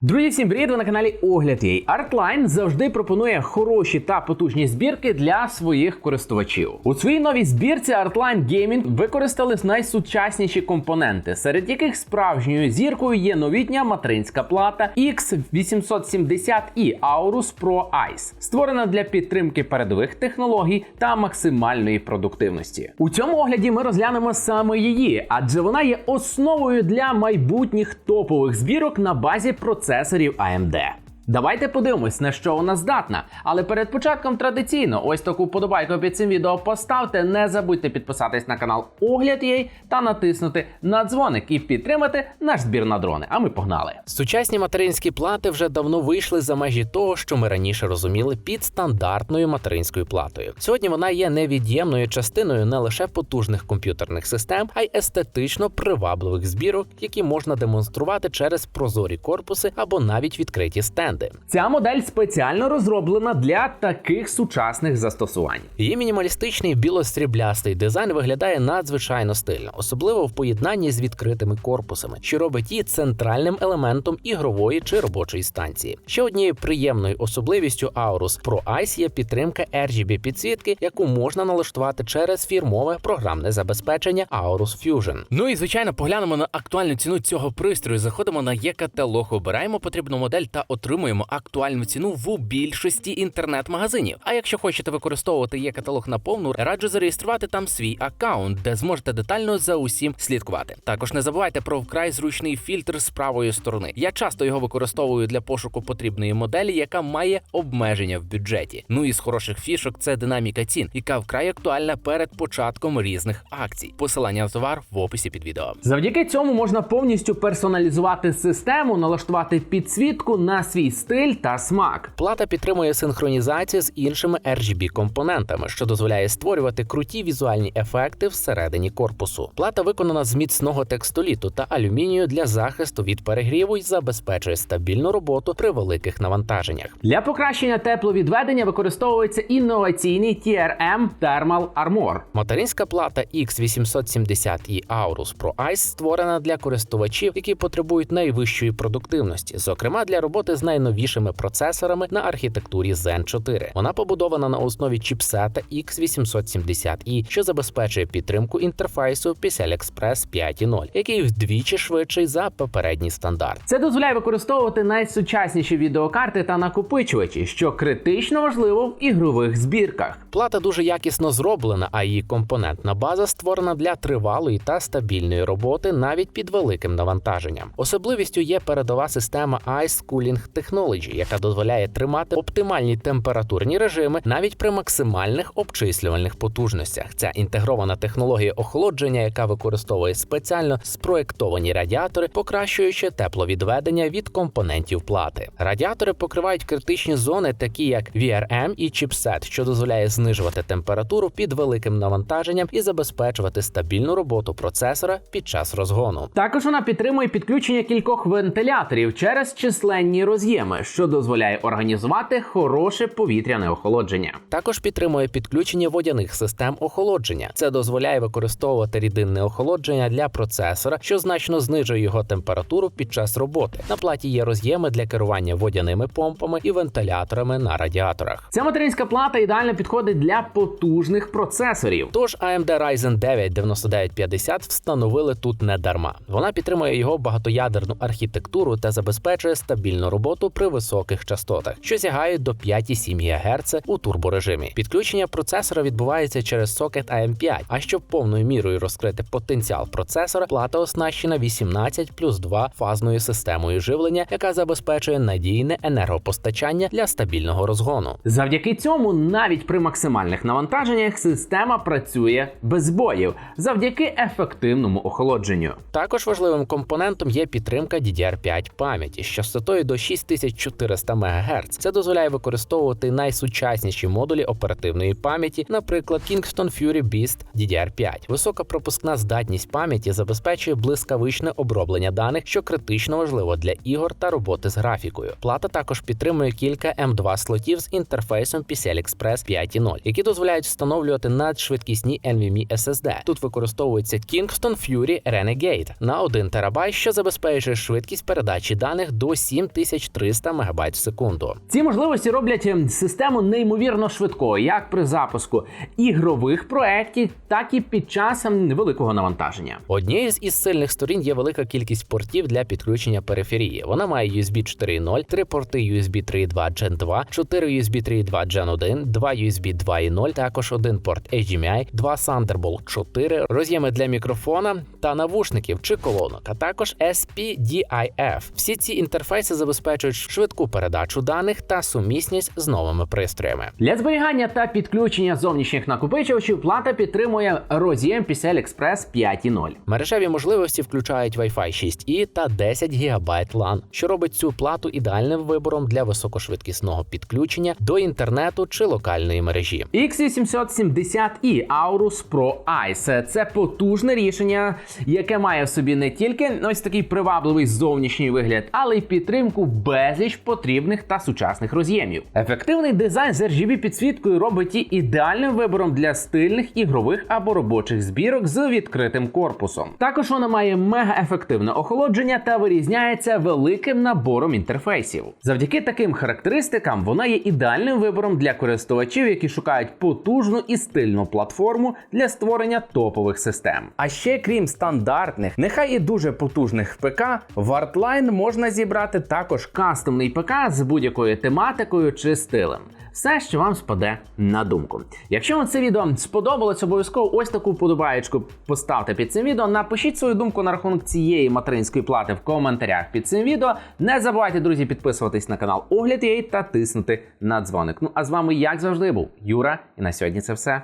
Друзі, всім привіт! Ви на каналі Огляд Єй. Artline завжди пропонує хороші та потужні збірки для своїх користувачів. У своїй новій збірці Artline Gaming використали найсучасніші компоненти, серед яких справжньою зіркою є новітня материнська плата X870 і Aorus Pro Ice, створена для підтримки передових технологій та максимальної продуктивності. У цьому огляді ми розглянемо саме її, адже вона є основою для майбутніх топових збірок на базі процесорів AMD. Давайте подивимось, на що вона здатна. Але перед початком традиційно ось таку подобайку під цим відео поставте. Не забудьте підписатись на канал Огляд їй та натиснути на дзвоник і підтримати наш збір на дрони. А ми погнали. Сучасні материнські плати вже давно вийшли за межі того, що ми раніше розуміли під стандартною материнською платою. Сьогодні вона є невід'ємною частиною не лише потужних комп'ютерних систем, а й естетично привабливих збірок, які можна демонструвати через прозорі корпуси або навіть відкриті стенди. Ця модель спеціально розроблена для таких сучасних застосувань. Її мінімалістичний білосріблястий дизайн виглядає надзвичайно стильно, особливо в поєднанні з відкритими корпусами, що робить її центральним елементом ігрової чи робочої станції. Ще однією приємною особливістю Aorus Pro Ice є підтримка RGB підсвітки, яку можна налаштувати через фірмове програмне забезпечення Aorus Fusion. Ну і звичайно, поглянемо на актуальну ціну цього пристрою. Заходимо на є-каталог, обираємо потрібну модель та отримуємо актуальну ціну в більшості інтернет-магазинів. А якщо хочете використовувати є-каталог наповну, раджу зареєструвати там свій аккаунт, де зможете детально за усім слідкувати. Також не забувайте про вкрай зручний фільтр з правої сторони. Я часто його використовую для пошуку потрібної моделі, яка має обмеження в бюджеті. Ну і з хороших фішок це динаміка цін, яка вкрай актуальна перед початком різних акцій. Посилання на товар в описі під відео. Завдяки цьому можна повністю персоналізувати систему, налаштувати підсвітку на свій стиль та смак. Плата підтримує синхронізацію з іншими RGB компонентами, що дозволяє створювати круті візуальні ефекти всередині корпусу. Плата виконана з міцного текстоліту та алюмінію для захисту від перегріву і забезпечує стабільну роботу при великих навантаженнях. Для покращення тепловідведення використовується інноваційний TRM Thermal Armor. Материнська плата X870 і Aorus Pro Ice створена для користувачів, які потребують найвищої продуктивності, зокрема для роботи з найновішими процесорами на архітектурі Zen 4. Вона побудована на основі чіпсета X870i, що забезпечує підтримку інтерфейсу PCI Express 5.0, який вдвічі швидший за попередній стандарт. Це дозволяє використовувати найсучасніші відеокарти та накопичувачі, що критично важливо в ігрових збірках. Плата дуже якісно зроблена, а її компонентна база створена для тривалої та стабільної роботи навіть під великим навантаженням. Особливістю є передова система Ice Cooling Technology, яка дозволяє тримати оптимальні температурні режими навіть при максимальних обчислювальних потужностях. Ця інтегрована технологія охолодження, яка використовує спеціально спроектовані радіатори, покращуючи тепловідведення від компонентів плати. Радіатори покривають критичні зони, такі як VRM і чіпсет, що дозволяє знижувати температуру під великим навантаженням і забезпечувати стабільну роботу процесора під час розгону. Також вона підтримує підключення кількох вентиляторів через численні роз'єми, що дозволяє організувати хороше повітряне охолодження. Також підтримує підключення водяних систем охолодження. Це дозволяє використовувати рідинне охолодження для процесора, що значно знижує його температуру під час роботи. На платі є роз'єми для керування водяними помпами і вентиляторами на радіаторах. Ця материнська плата ідеально підходить для потужних процесорів. Тож AMD Ryzen 9 9950 встановили тут не дарма. Вона підтримує його багатоядерну архітектуру та забезпечує стабільну роботу при високих частотах, що сягають до 5,7 ГГц у турборежимі. Підключення процесора відбувається через сокет AM5, а щоб повною мірою розкрити потенціал процесора, плата оснащена 18 плюс 2 фазною системою живлення, яка забезпечує надійне енергопостачання для стабільного розгону. Завдяки цьому, навіть при максимальних навантаженнях, система працює без збоїв завдяки ефективному охолодженню. Також важливим компонентом є підтримка DDR5 пам'яті з частотою до 6400 МГц. Це дозволяє використовувати найсучасніші модулі оперативної пам'яті, наприклад, Kingston Fury Beast DDR5. Висока пропускна здатність пам'яті забезпечує блискавичне оброблення даних, що критично важливо для ігор та роботи з графікою. Плата також підтримує кілька M2 слотів з інтерфейсом PCI Express 5.0, які дозволяють встановлювати надшвидкісні NVMe SSD. Тут використовується Kingston Fury Renegade на 1 ТБ, що забезпечує швидкість передачі даних до 7300 МБ в секунду. Ці можливості роблять ем, систему неймовірно швидкою, як при запуску ігрових проєктів, так і під час ем, великого навантаження. Однією з із сильних сторін є велика кількість портів для підключення периферії. Вона має USB 4.0, три порти USB 3.2 Gen 2, 4 USB 3.2 Gen 1, 2 USB 2.0, також один порт HDMI, два Thunderbolt 4, роз'єми для мікрофона та навушників чи колонок, а також SPDIF. Всі ці інтерфейси забезпечують швидку передачу даних та сумісність з новими пристроями. Для зберігання та підключення зовнішніх накопичувачів плата підтримує роз'єм PCI Express 5.0. Мережеві можливості включають Wi-Fi 6E та 10 ГБ LAN, що робить цю плату ідеальним вибором для високошвидкісного підключення до інтернету чи локальної мережі. X870i Aorus Pro Ice – це потужне рішення, яке має в собі не тільки ось такий привабливий зовнішній вигляд, але й підтримку безліч потрібних та сучасних роз'ємів. Ефективний дизайн з RGB підсвіткою робить її ідеальним вибором для стильних ігрових або робочих збірок з відкритим корпусом. Також вона має мегаефективне охолодження та вирізняється великим набором інтерфейсів. Завдяки таким характеристикам вона є ідеальним вибором для користувачів, які шукають потужну і стильну платформу для створення топових систем. А ще крім стандартних, нехай і дуже потужних ПК, в Artline можна зібрати також Кастомний ПК з будь-якою тематикою чи стилем. Все, що вам спаде на думку. Якщо вам це відео сподобалось, обов'язково ось таку подобаєчку поставте під цим відео. Напишіть свою думку на рахунок цієї материнської плати в коментарях під цим відео. Не забувайте, друзі, підписуватись на канал Огляд.ua та тиснути на дзвоник. Ну а з вами, як завжди, був Юра, і на сьогодні це все.